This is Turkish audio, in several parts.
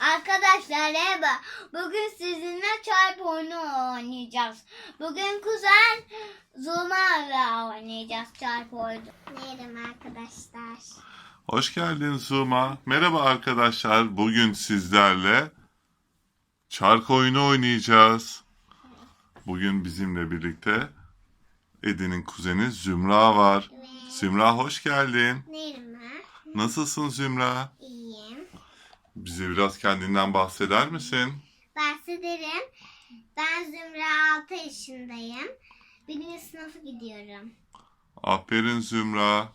Arkadaşlar merhaba. Bugün sizinle çarp oyunu oynayacağız. Bugün kuzen Zuma'yla oynayacağız çarp oyunu. Merhaba arkadaşlar. Hoş geldin Zuma. Merhaba arkadaşlar. Bugün sizlerle çark oyunu oynayacağız. Bugün bizimle birlikte Edi'nin kuzeni Zümra var. Zümra hoş geldin. Merhaba. Nasılsın Zümra? Bize biraz kendinden bahseder misin? Bahsederim. Ben Zümra 6 yaşındayım. Birinci sınıfı gidiyorum. Aferin Zümra.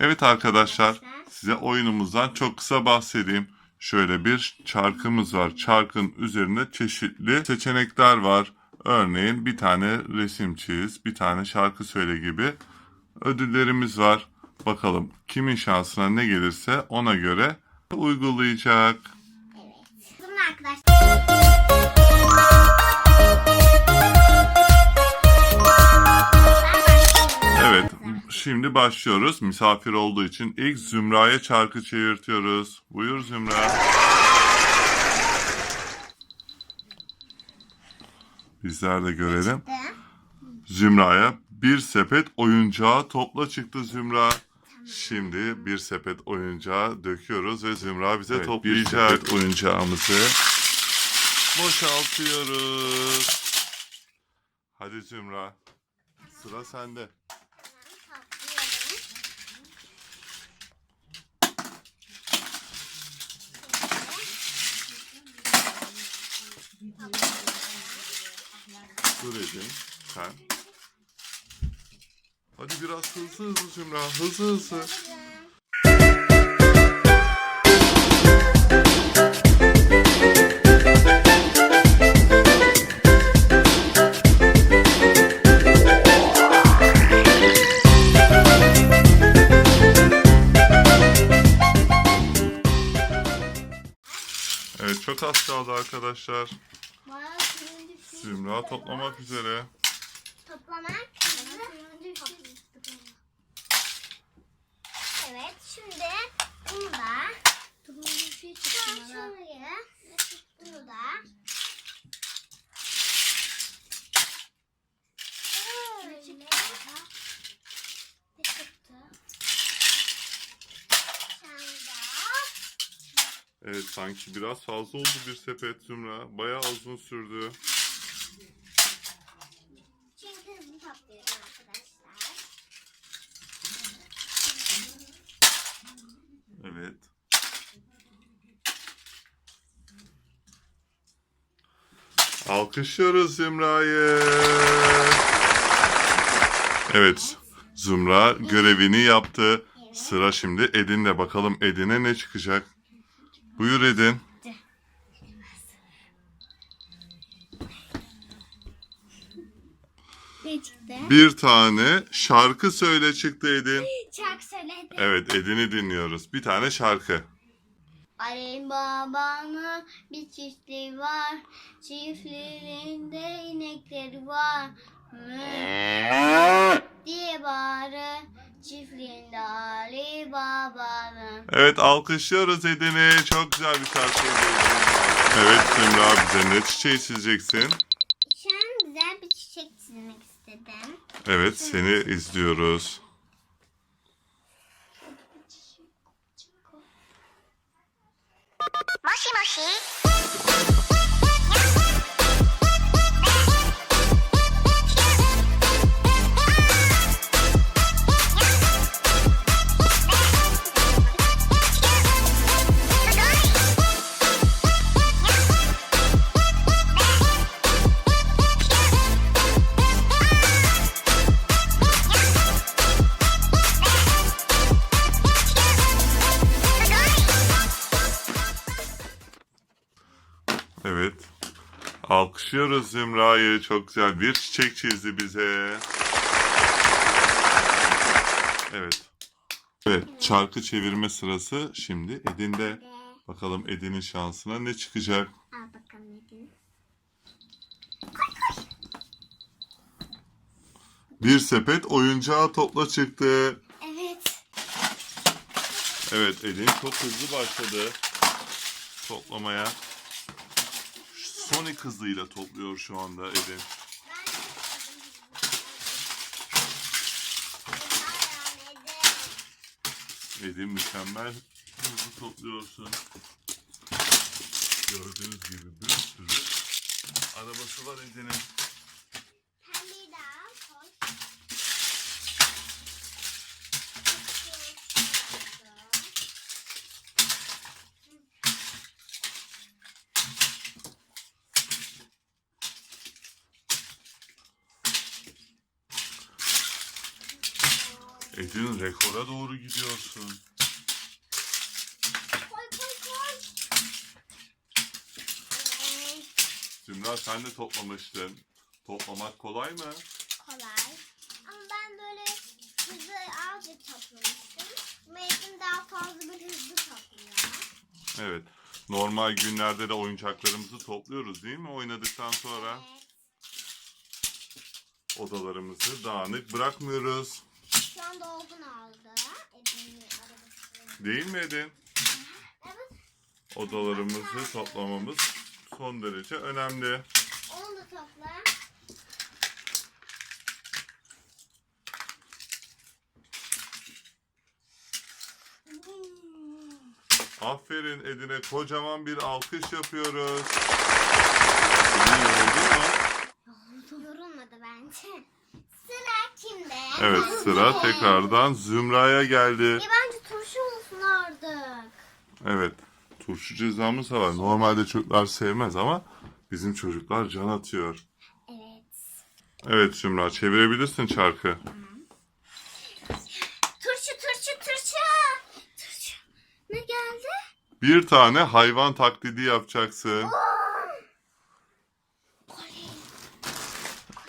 Evet arkadaşlar, size oyunumuzdan çok kısa bahsedeyim. Şöyle bir çarkımız var. Çarkın üzerinde çeşitli seçenekler var. Örneğin bir tane resim çiz, bir tane şarkı söyle gibi ödüllerimiz var. Bakalım kimin şansına ne gelirse ona göre uygulayacak. Bunun arkadaşlar. Evet, şimdi başlıyoruz. Misafir olduğu için ilk Zümra'ya çarkı çevirtiyoruz. Buyur Zümra. Bizler de görelim. Zümra'ya bir sepet oyuncağı topla çıktı Zümra. Şimdi bir sepet oyuncağı döküyoruz ve Zümra bize toplayacak. Bir sepet oyuncağımızı boşaltıyoruz. Hadi Zümra. Sıra sende. Dur Edin sen. Hadi biraz hızlı hızlı Zümra. Hızlı hızlı. Evet çok az kaldı arkadaşlar. Zümra toplamak üzere. Toplamak. Evet şimdi bunu da şuraya bunu da Evet sanki biraz fazla oldu bir sepet Zümra. Bayağı uzun sürdü. Çünkü hızlı topluyorum arkadaşlar. Evet. Alkışlıyoruz Zümra'yı. Evet. Zümra görevini yaptı. Sıra şimdi Edin'de. Bakalım Edin'e ne çıkacak? Buyur Edin. Ne çıktı? Bir tane şarkı söyle çıktı Edin. Çak söyledi. Evet Edin'i dinliyoruz. Bir tane şarkı. Babanın bir çiftliği var. Çiftliğinde inekleri var. Diye bağırır. Çiftliğinde Ali babanın. Evet alkışlıyoruz Edin'i. Çok güzel bir şarkıydı. Evet Zümra bize ne çiçeği çizeceksin? Şu an güzel bir çiçek çizmek istedim. Evet seni izliyoruz. Alkışlıyoruz Zümra'yı. Çok güzel bir çiçek çizdi bize. Evet. Evet, çarkı çevirme sırası şimdi Edin'de. Bakalım Edin'in şansına ne çıkacak? Al bakalım Edin. Bir sepet oyuncağı topla çıktı. Evet. Evet Edin çok hızlı başladı. toplamaya. Sonic hızıyla topluyor şu anda Edin. Edin mükemmel hızlı topluyorsun. Gördüğünüz gibi bir sürü arabası var Edin'in. Pembeyi de al, koy. Edin rekora doğru gidiyorsun. Koy koy koy. Zümra sen de toplamıştın. Toplamak kolay mı? kolay. Ama ben böyle hızlı azıcık toplamıştım. Mevsim daha fazla bir hızlı topluyor. Evet. Normal günlerde de oyuncaklarımızı topluyoruz değil mi? Oynadıktan sonra Evet. odalarımızı dağınık bırakmıyoruz. An dolgun. Edin'in arabası. Değil mi Edin? Evet. Odalarımızı toplamamız son derece önemli. Onu da topla. Aferin Edin'e kocaman bir alkış yapıyoruz. Edin yoruldu mu? Yorulmadı bence. Evet sıra tekrardan Zümra'ya geldi. Ya bence turşu olsun artık. Evet turşu cezamız var. Normalde çocuklar sevmez ama bizim çocuklar can atıyor. Evet. Evet Zümra çevirebilirsin çarkı. Turşu turşu turşu. Turşu. Ne geldi? Bir tane hayvan taklidi yapacaksın.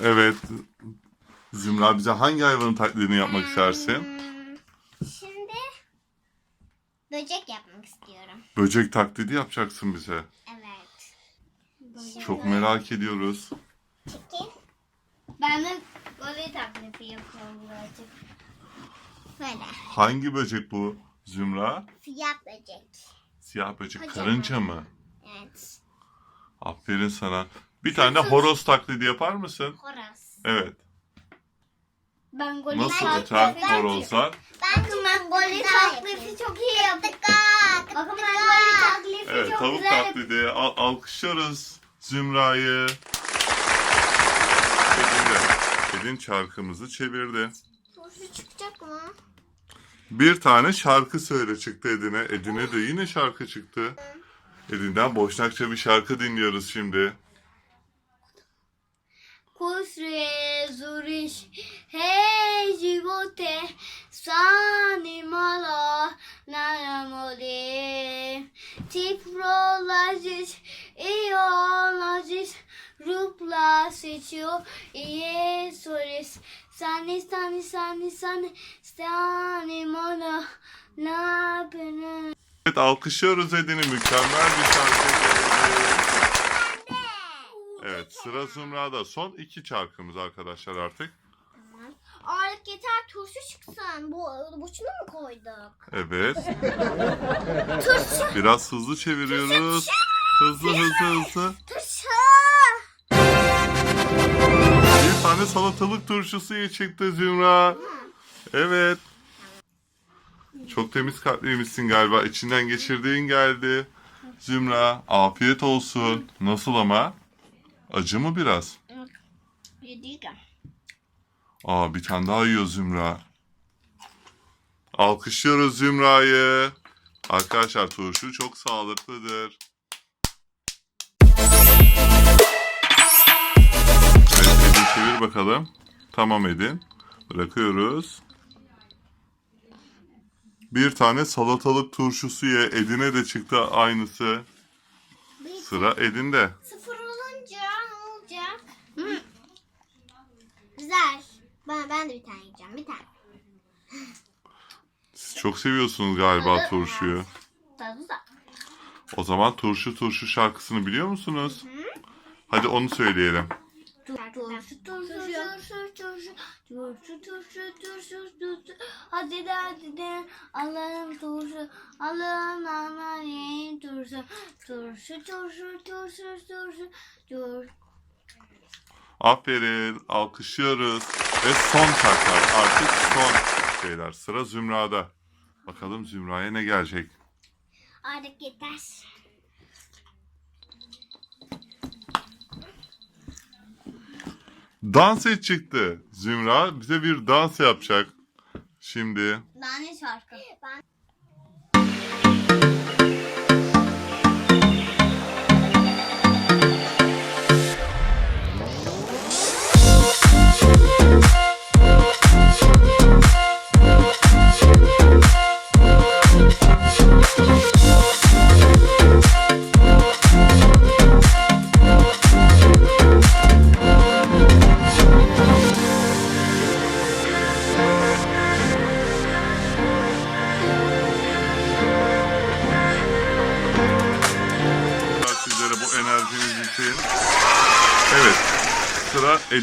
Evet. Zümra bize hangi hayvanın taklidini yapmak istersin? Hmm, Şimdi böcek yapmak istiyorum. Böcek taklidi yapacaksın bize. Evet. Çok merak ediyoruz. Çekil. Ben de böyle taklidi yapıyorum birazcık. Böyle. Hangi böcek bu Zümra? Siyah böcek. Siyah böcek. Kocaman. Karınca mı? Evet. Aferin sana. Bir tane horoz taklidi yapar mısın? Horoz. Evet. Ben golü Nasıl öter horozlar? Bakın ben golü taklidi çok iyi yaptım. Bakın ben golü taklidi Evet çok tavuk güzel taklidi. Al- alkışlıyoruz Zümra'yı. Edin de. Edin çarkımızı çevirdi. Turşu çıkacak mı? Bir tane şarkı söyle çıktı Edin'e. Edin'e de yine şarkı çıktı. Edin'den boşnakça bir şarkı dinliyoruz şimdi. Kusre zuriş he živote sani malo naramode Tiprolaziz iolaziz rupla seçiyor iye soris Sani sani sani sani sani mono na pene Evet alkışlıyoruz Edin'i. Mükemmel bir şarkı. Evet sıra Zümra'da. Son iki çarkımız arkadaşlar artık. Ağırlık yeter turşu çıksın. Bu boşuna mı koyduk? Evet. Biraz hızlı çeviriyoruz. Hızlı hızlı hızlı. Turşu. Bir tane salatalık turşusu çıktı Zümra. Evet. Çok temiz kalpliymişsin galiba. İçinden geçirdiğin geldi. Zümra afiyet olsun. Nasıl ama? Acı mı biraz? Yediyken. Aa bir tane daha yiyor Zümra. Alkışlıyoruz Zümra'yı. Arkadaşlar turşu çok sağlıklıdır. Evet Edin çevir bakalım. Tamam Edin. Bırakıyoruz. Bir tane salatalık turşusu ye. Edin'e de çıktı aynısı. Sıra Edin'de. Sıfır olunca ne olacak? Güzel. Ben, ben de bir tane yiyeceğim. Bir tane. Siz çok seviyorsunuz galiba Tadı- turşuyu. Tadı da. O zaman turşu turşu şarkısını biliyor musunuz? Hadi onu söyleyelim. Turşu turşu turşu turşu turşu turşu turşu turşu turşu hadi de hadi de Allah'ım turşu Allah'ın ana yeğen turşu turşu turşu turşu turşu turşu Aferin, alkışlıyoruz. Ve son şarkılar. Artık son şeyler. Sıra Zümra'da. Bakalım Zümra'ya ne gelecek? Artık yeter. Dans et çıktı. Zümra bize bir dans yapacak. Şimdi Daha ne şarkı? Ben sizlere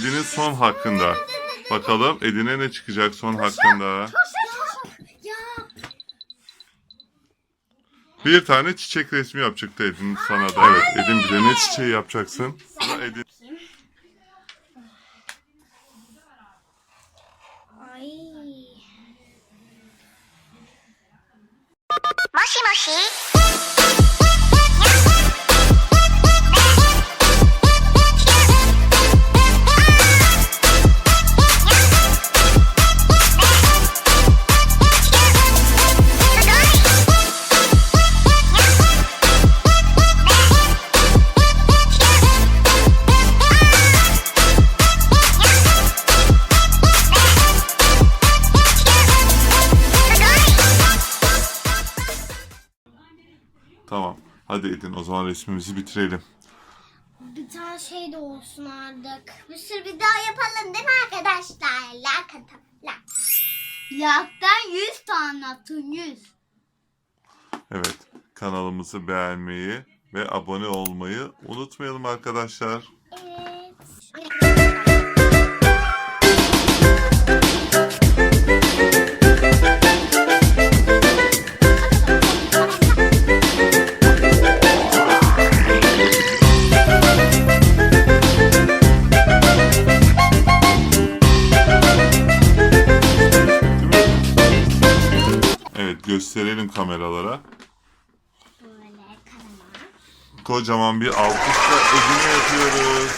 Edin'in son hakkında. Bakalım Edin'e ne çıkacak son hakkında. Bir tane çiçek resmi yapacaktı Edin sana da. Evet Edin bize ne çiçeği yapacaksın? Edin. Tamam. Hadi Edin o zaman resmimizi bitirelim. Bir tane şey de olsun artık. Bir sürü bir daha yapalım değil mi arkadaşlar? Like atalım. Like. yaktan 100 tane atın 100. Evet. Kanalımızı beğenmeyi ve abone olmayı unutmayalım arkadaşlar. Kocaman bir alkışla Edin'e yapıyoruz.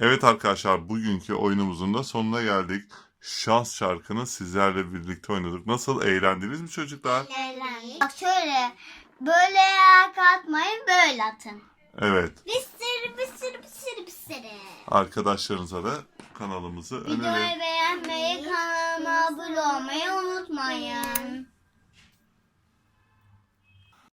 Evet arkadaşlar bugünkü oyunumuzun da sonuna geldik. Şans şarkını sizlerle birlikte oynadık. Nasıl eğlendiniz mi çocuklar? Eğlendik. Bak şöyle böyle yak atmayın böyle atın. Evet. Bir sürü bir sürü bir sürü bir sürü. Arkadaşlarınıza da kanalımızı önerin. Videoyu beğenmeyi kanalıma abone olmayı unutmayın.